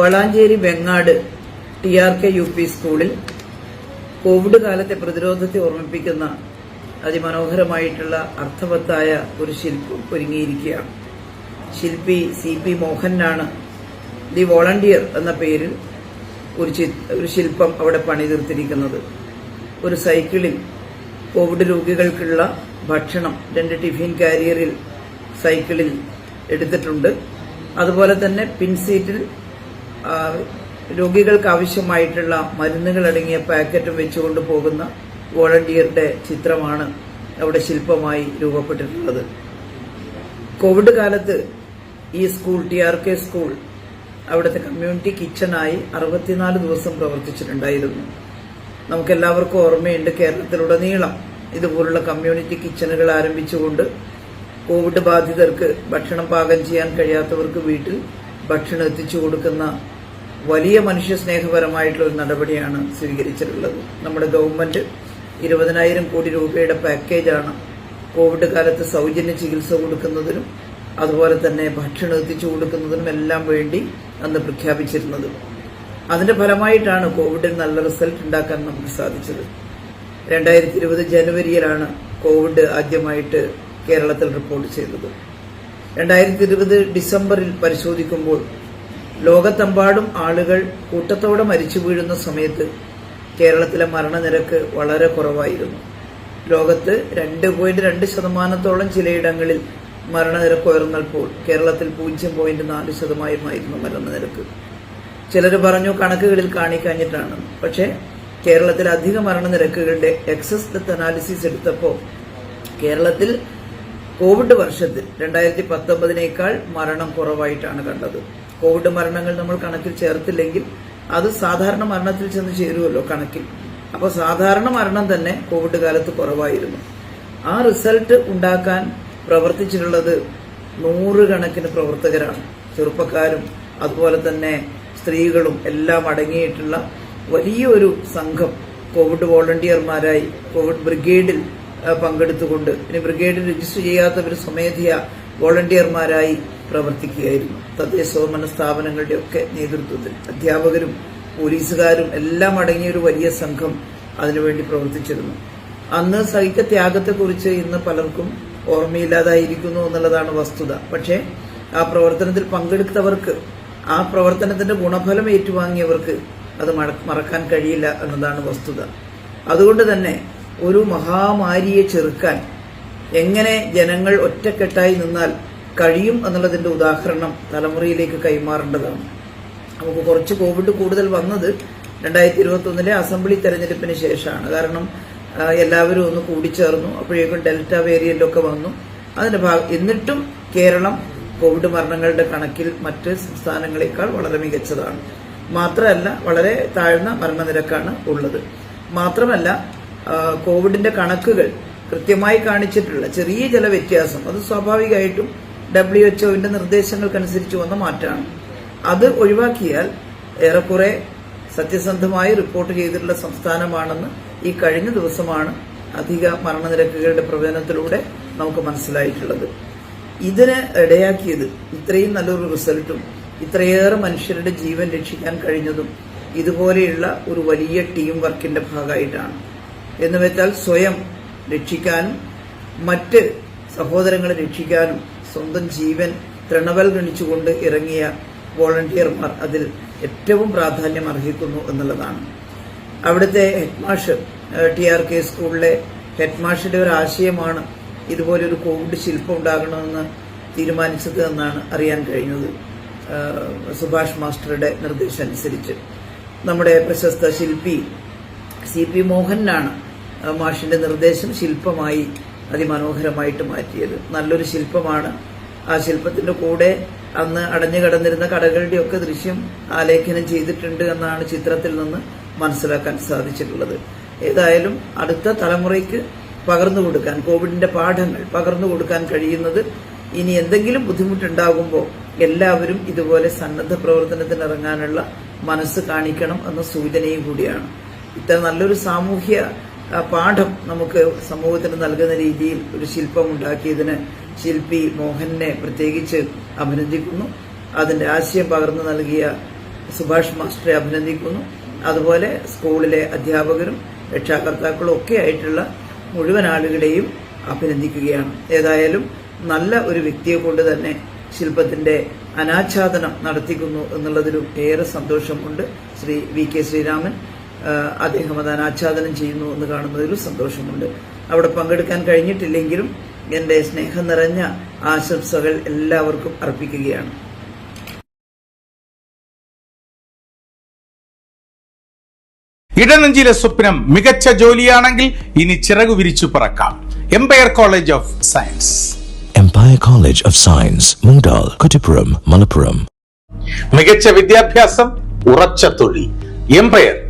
Valanchery Vengad T R K U P സ്കൂളിൽ Covid കാലത്തെ പ്രതിരോധത്തെ ഓർമ്മിപ്പിക്കുന്ന അതിമനോഹരമായിട്ടുള്ള അർത്ഥവത്തായ ഒരു ശില്പം ഒരുങ്ങിയിരിക്കുകയാണ്. ശില്പി സി പി മോഹനാണ് ദി വോളണ്ടിയർ എന്ന പേരിൽ ഒരു ഒരു ശില്പം അവിടെ പണിതീർത്തിരിക്കുന്നത്. ഒരു സൈക്കിളിൽ കോവിഡ് രോഗികൾക്കുള്ള ഭക്ഷണം രണ്ട് ടിഫിൻ കാരിയറിൽ സൈക്കിളിൽ എടുത്തിട്ടുണ്ട്. അതുപോലെ തന്നെ പിൻസീറ്റിൽ രോഗികൾക്ക് ആവശ്യമായിട്ടുള്ള മരുന്നുകൾ അടങ്ങിയ പാക്കറ്റും വെച്ചുകൊണ്ട് പോകുന്ന വോളണ്ടിയറുടെ ചിത്രമാണ് അവിടെ ശില്പമായി രൂപപ്പെട്ടിട്ടുള്ളത്. കോവിഡ് കാലത്ത് ഈ school T R K school അവിടുത്തെ കമ്മ്യൂണിറ്റി കിച്ചണായി അറുപത്തിനാല് ദിവസം പ്രവർത്തിച്ചിട്ടുണ്ടായിരുന്നു. നമുക്കെല്ലാവർക്കും ഓർമ്മയുണ്ട് കേരളത്തിലുടനീളം ഇതുപോലുള്ള കമ്മ്യൂണിറ്റി കിച്ചണുകൾ ആരംഭിച്ചുകൊണ്ട് കോവിഡ് ബാധിതർക്ക് ഭക്ഷണം പാകം ചെയ്യാൻ കഴിയാത്തവർക്ക് വീട്ടിൽ ഭക്ഷണം എത്തിച്ചു കൊടുക്കുന്ന വലിയ മനുഷ്യ സ്നേഹപരമായിട്ടുള്ള ഒരു നടപടിയാണ് സ്വീകരിച്ചിട്ടുള്ളത്. നമ്മുടെ ഗവൺമെന്റ് ഇരുപതിനായിരം കോടി രൂപയുടെ പാക്കേജാണ് കോവിഡ് കാലത്ത് സൗജന്യ ചികിത്സ കൊടുക്കുന്നതിനും അതുപോലെ തന്നെ ഭക്ഷണം എത്തിച്ചു കൊടുക്കുന്നതിനും എല്ലാം വേണ്ടി അന്ന് പ്രഖ്യാപിച്ചിരുന്നത്. അതിന്റെ ഫലമായിട്ടാണ് കോവിഡിന് നല്ല റിസൾട്ട് ഉണ്ടാക്കാൻ നമുക്ക് സാധിച്ചത്. രണ്ടായിരത്തി ഇരുപത് ജനുവരിയിലാണ് കോവിഡ് ആദ്യമായിട്ട് കേരളത്തിൽ റിപ്പോർട്ട് ചെയ്തത്. രണ്ടായിരത്തി ഇരുപത് ഡിസംബറിൽ പരിശോധിക്കുമ്പോൾ ലോകത്തെമ്പാടും ആളുകൾ കൂട്ടത്തോടെ മരിച്ചു വീഴുന്ന സമയത്ത് കേരളത്തിലെ മരണനിരക്ക് വളരെ കുറവായിരുന്നു. ലോകത്ത് രണ്ട് പോയിന്റ് രണ്ട് ശതമാനത്തോളം ചിലയിടങ്ങളിൽ മരണനിരക്ക് ഉയർന്നപ്പോൾ കേരളത്തിൽ പൂജ്യം പോയിന്റ് നാല് ശതമാനമായിരുന്നു മരണനിരക്ക്. ചിലർ പറഞ്ഞു കണക്കുകളിൽ കാണിക്കഴിഞ്ഞിട്ടാണ്. പക്ഷേ കേരളത്തിൽ അധിക മരണനിരക്കുകളുടെ എക്സസ് ഡെത്ത് അനാലിസിസ് എടുത്തപ്പോൾ കേരളത്തിൽ കോവിഡ് വർഷത്തിൽ രണ്ടായിരത്തി പത്തൊമ്പതിനേക്കാൾ മരണം കുറവായിട്ടാണ് കണ്ടത്. കോവിഡ് മരണങ്ങൾ നമ്മൾ കണക്കിൽ ചേർത്തില്ലെങ്കിൽ അത് സാധാരണ മരണത്തിൽ ചെന്ന് ചേരുമല്ലോ കണക്കിൽ. അപ്പോൾ സാധാരണ മരണം തന്നെ കോവിഡ് കാലത്ത് കുറവായിരുന്നു. ആ റിസൾട്ട് ഉണ്ടാക്കാൻ പ്രവർത്തിച്ചിട്ടുള്ളത് നൂറുകണക്കിന് പ്രവർത്തകരാണ്. ചെറുപ്പക്കാരും അതുപോലെ തന്നെ സ്ത്രീകളും എല്ലാം അടങ്ങിയിട്ടുള്ള വലിയൊരു സംഘം കോവിഡ് വോളണ്ടിയർമാരായി കോവിഡ് ബ്രിഗേഡിൽ പങ്കെടുത്തുകൊണ്ട്. പിന്നെ ബ്രിഗേഡിൽ രജിസ്റ്റർ ചെയ്യാത്തവർ സ്വമേധയാ വോളണ്ടിയർമാരായി പ്രവർത്തിക്കുകയായിരുന്നു. തദ്ദേശ സ്വയംഭരണ സ്ഥാപനങ്ങളുടെ ഒക്കെ നേതൃത്വത്തിൽ. അധ്യാപകരും പോലീസുകാരും എല്ലാം അടങ്ങിയ ഒരു വലിയ സംഘം അതിനുവേണ്ടി പ്രവർത്തിച്ചിരുന്നു. അന്ന് സഹിച്ച ത്യാഗത്തെക്കുറിച്ച് ഇന്ന് പലർക്കും ഓർമ്മയില്ലാതായിരിക്കുന്നു എന്നുള്ളതാണ് വസ്തുത. പക്ഷേ ആ പ്രവർത്തനത്തിൽ പങ്കെടുത്തവർക്ക് ആ പ്രവർത്തനത്തിന്റെ ഗുണഫലം ഏറ്റുവാങ്ങിയവർക്ക് അത് മറക്കാൻ കഴിയില്ല എന്നതാണ് വസ്തുത. അതുകൊണ്ട് തന്നെ ഒരു മഹാമാരിയെ ചെറുക്കാൻ എങ്ങനെ ജനങ്ങൾ ഒറ്റക്കെട്ടായി നിന്നാൽ കഴിയും എന്നുള്ളതിന്റെ ഉദാഹരണം തലമുറയിലേക്ക് കൈമാറേണ്ടതാണ്. നമുക്ക് കുറച്ച് കോവിഡ് കൂടുതൽ വന്നത് രണ്ടായിരത്തി ഇരുപത്തി ഒന്നിലെ അസംബ്ലി തെരഞ്ഞെടുപ്പിന് ശേഷമാണ്. കാരണം എല്ലാവരും ഒന്ന് കൂടിച്ചേർന്നു. അപ്പോഴേക്കും ഡെൽറ്റ വേരിയന്റ് ഒക്കെ വന്നു. അതിന്റെ ഭാഗം എന്നിട്ടും കേരളം കോവിഡ് മരണങ്ങളുടെ കണക്കിൽ മറ്റ് സംസ്ഥാനങ്ങളെക്കാൾ വളരെ മികച്ചതാണ്. മാത്രമല്ല വളരെ താഴ്ന്ന മരണനിരക്കാണ് ഉള്ളത്. മാത്രമല്ല കോവിഡിന്റെ കണക്കുകൾ കൃത്യമായി കാണിച്ചിട്ടുള്ള ചെറിയ ചില വ്യത്യാസം അത് സ്വാഭാവികമായിട്ടും ഡബ്ല്യു എച്ച്ഒവിന്റെ നിർദ്ദേശങ്ങൾക്കനുസരിച്ച് വന്ന മാറ്റമാണ്. അത് ഒഴിവാക്കിയാൽ ഏറെക്കുറെ സത്യസന്ധമായി റിപ്പോർട്ട് ചെയ്തിട്ടുള്ള സംസ്ഥാനമാണെന്ന് ഈ കഴിഞ്ഞ ദിവസമാണ് അധിക മരണനിരക്കുകളുടെ പ്രവചനത്തിലൂടെ നമുക്ക് മനസ്സിലായിട്ടുള്ളത്. ഇതിന് ഇടയാക്കിയത് ഇത്രയും നല്ലൊരു റിസൾട്ടും ഇത്രയേറെ മനുഷ്യരുടെ ജീവൻ രക്ഷിക്കാൻ കഴിഞ്ഞതും ഇതുപോലെയുള്ള ഒരു വലിയ ടീം വർക്കിന്റെ ഭാഗമായിട്ടാണ്. എന്ന് വെച്ചാൽ സ്വയം രക്ഷിക്കാനും മറ്റ് സഹോദരങ്ങളെ രക്ഷിക്കാനും സ്വന്തം ജീവൻ തൃണവൽ ഗണിച്ചുകൊണ്ട് ഇറങ്ങിയ വോളണ്ടിയർമാർ അതിൽ ഏറ്റവും പ്രാധാന്യം അർഹിക്കുന്നു എന്നുള്ളതാണ്. അവിടുത്തെ ഹെഡ്മാഷ് ടി ആർ കെ സ്കൂളിലെ ഹെഡ്മാഷിന്റെ ഒരു ആശയമാണ് ഇതുപോലൊരു കോവിഡ് ശില്പം ഉണ്ടാകണമെന്ന് തീരുമാനിച്ചത് എന്നാണ് അറിയാൻ കഴിഞ്ഞത്. സുഭാഷ് മാസ്റ്ററുടെ നിർദ്ദേശം അനുസരിച്ച്. നമ്മുടെ പ്രശസ്ത ശില്പി സി പി മോഹനാണ് ആ മാഷിന്റെ നിർദ്ദേശം ശില്പമായി അതിമനോഹരമായിട്ട് മാറ്റിയത്. നല്ലൊരു ശില്പമാണ്. ആ ശില്പത്തിന്റെ കൂടെ അന്ന് അടഞ്ഞു കിടന്നിരുന്ന കടകളുടെയൊക്കെ ദൃശ്യം ആലേഖനം ചെയ്തിട്ടുണ്ട് എന്നാണ് ചിത്രത്തിൽ നിന്ന് മനസ്സിലാക്കാൻ സാധിച്ചിട്ടുള്ളത്. ഏതായാലും അടുത്ത തലമുറയ്ക്ക് പകർന്നു കൊടുക്കാൻ കോവിഡിന്റെ പാഠങ്ങൾ പകർന്നു കൊടുക്കാൻ കഴിയുന്നത് ഇനി എന്തെങ്കിലും ബുദ്ധിമുട്ടുണ്ടാകുമ്പോൾ എല്ലാവരും ഇതുപോലെ സന്നദ്ധ പ്രവർത്തനത്തിന് ഇറങ്ങാനുള്ള മനസ്സ് കാണിക്കണം എന്ന സൂചനയും കൂടിയാണ്. ഇത്ര നല്ലൊരു സാമൂഹ്യ പാഠം നമുക്ക് സമൂഹത്തിന് നൽകുന്ന രീതിയിൽ ഒരു ശില്പം ഉണ്ടാക്കിയതിന് ശില്പി മോഹനെ പ്രത്യേകിച്ച് അഭിനന്ദിക്കുന്നു. അതിന്റെ ആശയം പകർന്നു നൽകിയ സുഭാഷ് മാസ്റ്ററെ അഭിനന്ദിക്കുന്നു. അതുപോലെ സ്കൂളിലെ അധ്യാപകരും രക്ഷാകർത്താക്കളും ഒക്കെ ആയിട്ടുള്ള മുഴുവൻ ആളുകളെയും അഭിനന്ദിക്കുകയാണ്. ഏതായാലും നല്ല ഒരു വ്യക്തിയെ കൊണ്ട് തന്നെ ശില്പത്തിന്റെ അനാച്ഛാദനം നടത്തിക്കുന്നു എന്നുള്ളതിലും ഏറെ സന്തോഷമുണ്ട് ശ്രീ വി കെ ശ്രീരാമൻ. അദ്ദേഹം അത് അനാച്ഛാദനം ചെയ്യുന്നു എന്ന് കാണുന്നതിൽ സന്തോഷമുണ്ട്. അവിടെ പങ്കെടുക്കാൻ കഴിഞ്ഞിട്ടില്ലെങ്കിലും എന്റെ സ്നേഹം നിറഞ്ഞ ആശംസകൾ എല്ലാവർക്കും അർപ്പിക്കുകയാണ്. ഇടനെഞ്ചിലെ സ്വപ്നം മികച്ച ജോലിയാണെങ്കിൽ ഇനി ചിറകു വിരിച്ചു പറക്കാം. Empire College of Science Empire College of Science Mundal Kutipuram, Malappuram മികച്ച വിദ്യാഭ്യാസം ഉറച്ച തൊഴിൽ. എംപയർ